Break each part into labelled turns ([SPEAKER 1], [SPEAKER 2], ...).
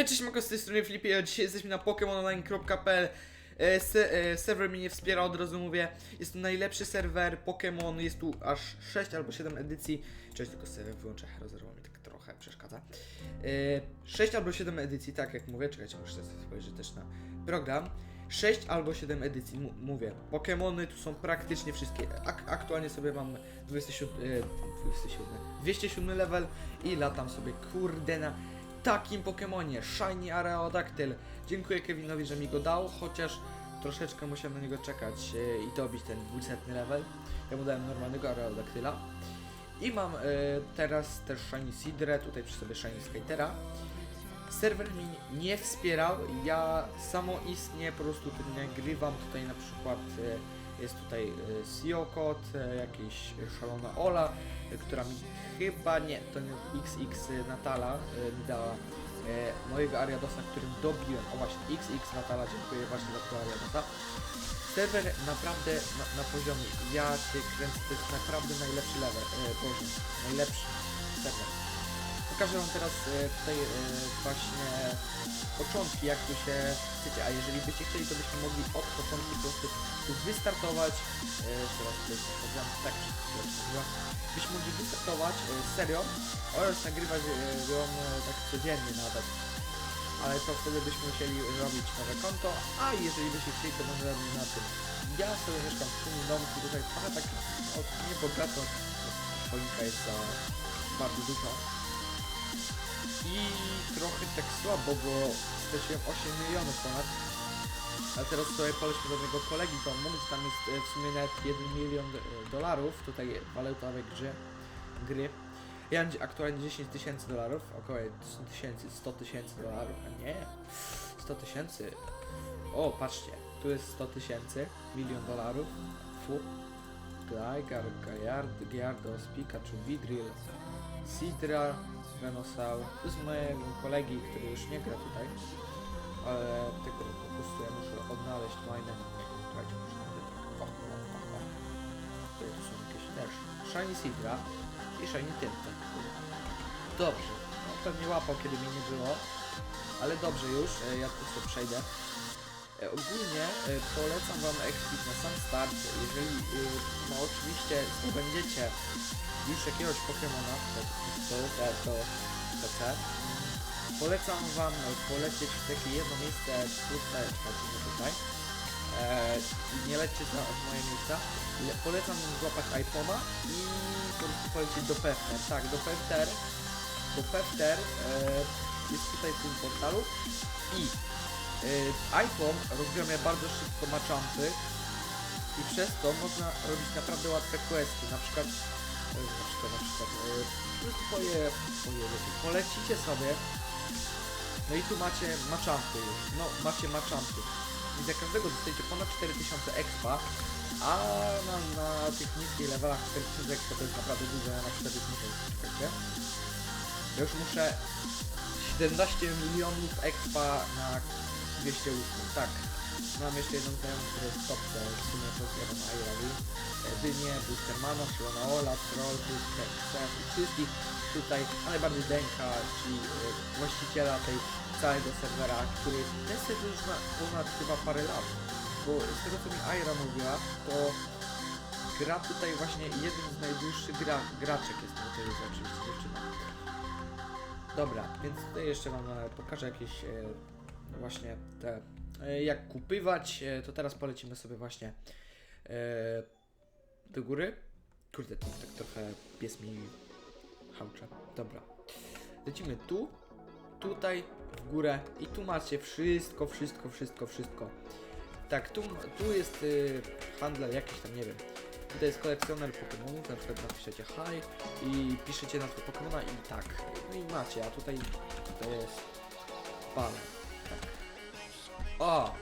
[SPEAKER 1] Hej, cześć, Mako, z tej strony Flipie, a dzisiaj jesteśmy na pokemononline.pl e, e, Serwer mnie nie wspiera, od razu mówię Jest to najlepszy serwer Pokémon, jest tu aż 6 albo 7 edycji. Cześć, tylko sobie wyłączę rezerwą mi tak trochę przeszkadza. E, 6 albo 7 edycji, tak jak mówię, czekajcie, muszę sobie spojrzeć też na program. 6 albo 7 edycji, mówię Pokémony tu są praktycznie wszystkie. Ak Aktualnie sobie mam 27, e, 27, 207 level i latam sobie kurde na takim Pokemonie, Shiny Aerodactyl. Dziękuję Kevinowi, że mi go dał, chociaż troszeczkę musiałem na niego czekać e, i dobić ten 200 level. Ja mu dałem normalnego Aerodactyla. I mam e, teraz też Shiny Sidre, tutaj przy sobie Shiny Skatera. Serwer mi nie wspierał, ja samoistnie po prostu tu nagrywam, tutaj na przykład e, jest tutaj e, Siokot, e, jakiś szalona Ola, e, która mi chyba nie, to nie XX Natala mi dała mojego Ariadosa, którym dobiłem, o właśnie XX Natala, dziękuję właśnie za tego Ariadosa. Serwer naprawdę na, na poziomie, ja cię kręcę, to jest naprawdę najlepszy level, e, poziom, najlepszy serwer. Pokażę wam teraz tutaj właśnie początki, jak tu się chcecie, a jeżeli byście chcieli, to byśmy mogli od początku po prostu tu wystartować, e, teraz tutaj tak nazywa, byśmy mogli wystartować e, serio oraz nagrywać e, ją e, tak codziennie nawet. Ale to wtedy byśmy musieli robić nowe konto, a jeżeli byście chcieli, to może robić na tym. Ja sobie mieszkam w tym domku, tutaj trochę tak niebogato, choinka jest za bardzo duża. I trochę tak słabo, bo straciłem 8 milionów ponad. A teraz sobie polećmy do mojego kolegi, to mógł, tam jest e, w sumie nawet 1 milion e, dolarów, tutaj walutowej grze, gry. Ja mam aktualnie 10 tysięcy dolarów, około 10 tysięcy, 100 tysięcy dolarów, a nie, 100 tysięcy. O, patrzcie, tu jest 100 tysięcy, milion dolarów, fu. Gligar, Gajard, Gyarados, Pikachu, Vidril, Sidra, To jest mojego kolegi, który już nie gra tutaj, ale tylko po prostu ja muszę odnaleźć fajne. Słuchajcie, muszę nawet tak. O, o, o, o. Tutaj tu są jakieś też. Shiny Sidra i Shiny Tympa. Dobrze. No, pewnie łapał, kiedy mnie nie było, ale dobrze już, e, ja tu sobie przejdę. E, Ogólnie e, polecam Wam Expit na sam start, jeżeli e, no oczywiście zdobędziecie już jakiegoś Pokemona, to, to, to, to, to, polecam Wam e, polecieć w takie jedno miejsce tutaj, czekajcie, tutaj, e, nie lećcie za moje miejsca, Le, polecam złapać iPhone'a i po prostu polecieć do Pefter, tak, do Pefter, do Pefter jest tutaj w tym portalu i iPhone rozumie bardzo szybko ma jumpy i przez to można robić naprawdę łatwe questy, na przykład e, na przykład, na przykład poje, poje, polecicie sobie. No i tu macie maczampy już, no macie maczampy i za każdego dostajecie ponad 4000 expa a na, na tych niskich levelach 4000 expa to jest naprawdę dużo, ja na przykład już muszę, czekajcie ja już muszę 17 milionów expa na 208, tak. Mam jeszcze jedną znajomą, która jest w topce, w sumie pozdrawiam Airowi. Dynię, Boostermana, Szylona Ola, Troll, Booster, Ksef i wszystkich tutaj, a najbardziej Denka, czyli e, właściciela tej całego serwera, który ten serwer już ma ponad chyba parę lat. Bo z tego co mi Aira mówiła, to gra tutaj właśnie jeden z najdłuższych gra, graczek jest na tej oczywiście dziewczyna. Dobra, więc tutaj jeszcze wam e, pokażę jakieś e, właśnie te, e, jak kupywać, e, to teraz polecimy sobie właśnie e, do góry. Kurde, to tak trochę pies mi hałcze. Dobra. Lecimy tu, tutaj, w górę i tu macie wszystko, wszystko, wszystko, wszystko. Tak, tu, tu jest y, handler jakiś tam, nie wiem. Tutaj jest kolekcjoner Pokémonów, na przykład napiszecie hi i piszecie nazwę Pokémona i tak. No i macie, a tutaj to jest pan. Tak. O!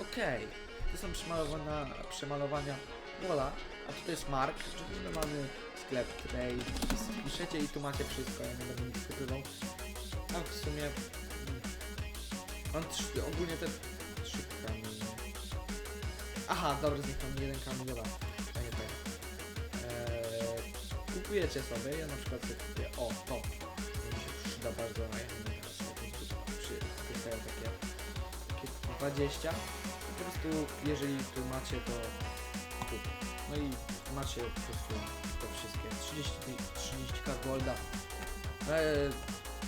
[SPEAKER 1] Okej. To są przemalowania, przemalowania Wola, a tutaj jest Mark, czyli my mamy sklep tutaj piszecie i tu macie wszystko, ja nie będę nic skrywał. A w sumie mm, mam trzy, ogólnie te trzy kamienie. Aha, dobra, zniknął mi jeden kamień, dobra. Eee, kupujecie sobie, ja na przykład sobie kupię, o, to. Mi się przyda bardzo, a ja przy, 20. Po prostu jeżeli tu macie to tu. No i macie po prostu to wszystkie. 30, 30 golda. Eee,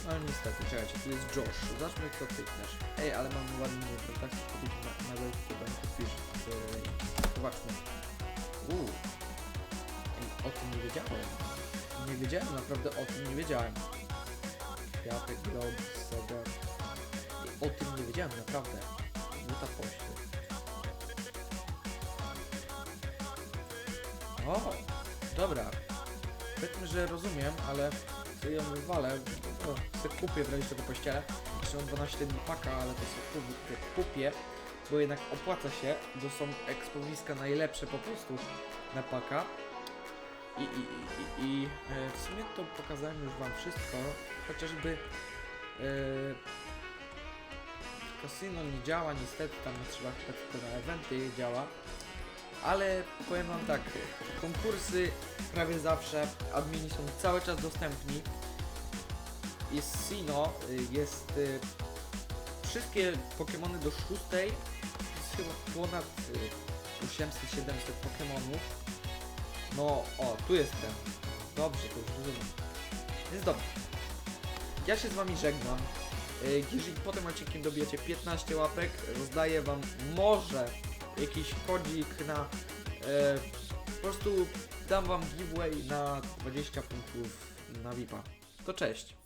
[SPEAKER 1] no niestety, czekajcie, tu jest Josh. Zobaczmy kto też. Ej, ale mam ładny numer, prawda? Chcesz kupić wejściu, to będę pisz. Zobaczmy. Uuu. Ej, o tym nie wiedziałem. Nie wiedziałem, naprawdę o tym nie wiedziałem. Kwiatek, glob, sobie. O tym nie wiedziałem, naprawdę. O, dobra. Powiedzmy, że rozumiem, ale sobie ją wywalę. No, sobie kupię w razie tego pościele. Jeszcze mam 12 dni paka, ale to sobie kupię, bo jednak opłaca się, bo są ekspowiska najlepsze po prostu na paka. I, i, i, i e, w sumie to pokazałem już wam wszystko, chociażby e, Casino nie działa, niestety tam trzeba chyba tylko na eventy działa. Ale powiem wam tak, konkursy prawie zawsze, admini są cały czas dostępni. Jest Sino, y, jest y, wszystkie Pokémony do szóstej, jest chyba ponad y, 800-700 Pokémonów. No, o, tu jest ten. Dobrze, to już rozumiem. Jest dobrze. Ja się z wami żegnam. Y, Jeżeli potem odcinkiem dobijecie 15 łapek, rozdaję wam może jakiś kodzik na... e, po prostu dam wam giveaway na 20 punktów na VIPa. To cześć.